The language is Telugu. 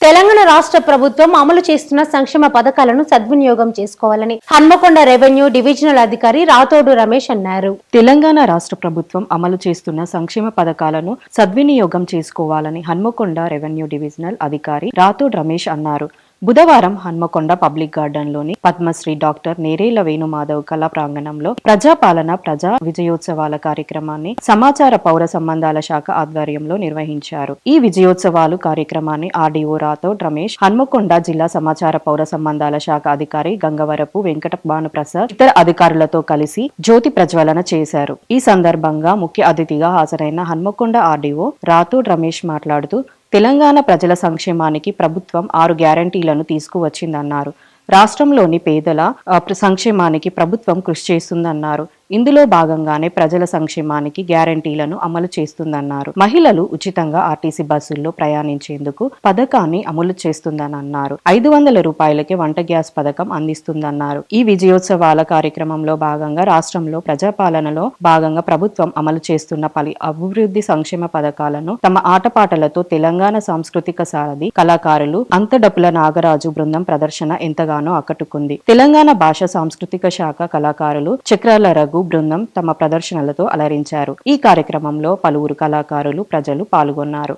తెలంగాణ రాష్ట్ర ప్రభుత్వం అమలు చేస్తున్న సంక్షేమ పథకాలను సద్వినియోగం చేసుకోవాలని హన్మకొండ రెవెన్యూ డివిజనల్ అధికారి రాతోడు రమేష్ అన్నారు. తెలంగాణ రాష్ట్ర ప్రభుత్వం అమలు చేస్తున్న సంక్షేమ పథకాలను సద్వినియోగం చేసుకోవాలని హన్మకొండ రెవెన్యూ డివిజనల్ అధికారి రాథోడ్ రమేష్ అన్నారు. బుధవారం హన్మకొండ పబ్లిక్ గార్డెన్లోని పద్మశ్రీ డాక్టర్ నేరేల వేణుమాధవ్ కళా ప్రాంగణంలో ప్రజాపాలన ప్రజా విజయోత్సవాల కార్యక్రమాన్ని సమాచార పౌర సంబంధాల శాఖ ఆధ్వర్యంలో నిర్వహించారు. ఈ విజయోత్సవాలు కార్యక్రమాన్ని ఆర్డీఓ రాథోడ్ రమేష్ హన్మకొండ జిల్లా సమాచార పౌర సంబంధాల శాఖ అధికారి గంగవరపు వెంకట భానుప్రసాద్ ఇతర అధికారులతో కలిసి జ్యోతి ప్రజ్వలన చేశారు. ఈ సందర్భంగా ముఖ్య అతిథిగా హాజరైన హన్మకొండ ఆర్డీఓ రాథోడ్ రమేష్ మాట్లాడుతూ తెలంగాణ ప్రజల సంక్షేమానికి ప్రభుత్వం ఆరు గ్యారంటీలను తీసుకువచ్చిందన్నారు. రాష్ట్రంలోని పేదల సంక్షేమానికి ప్రభుత్వం కృషి చేస్తుందన్నారు. ఇందులో భాగంగానే ప్రజల సంక్షేమానికి గ్యారంటీలను అమలు చేస్తుందన్నారు. మహిళలు ఉచితంగా ఆర్టీసీ బస్సుల్లో ప్రయాణించేందుకు పథకాన్ని అమలు చేస్తుందని అన్నారు ఐదు వందల రూపాయలకే వంట గ్యాస్ పథకం అందిస్తుందన్నారు. ఈ విజయోత్సవాల కార్యక్రమంలో భాగంగా రాష్ట్రంలో ప్రజాపాలనలో భాగంగా ప్రభుత్వం అమలు చేస్తున్న పలు అభివృద్ధి సంక్షేమ పథకాలను తమ ఆటపాటలతో తెలంగాణ సాంస్కృతిక సారథి కళాకారులు అంతడపుల నాగరాజు బృందం ప్రదర్శన ఎంతగానో ఆకట్టుకుంది. తెలంగాణ భాష సాంస్కృతిక శాఖ కళాకారులు చక్రాల రఘు బృందం తమ ప్రదర్శనలతో అలరించారు. ఈ కార్యక్రమంలో పలువురు కళాకారులు ప్రజలు పాల్గొన్నారు.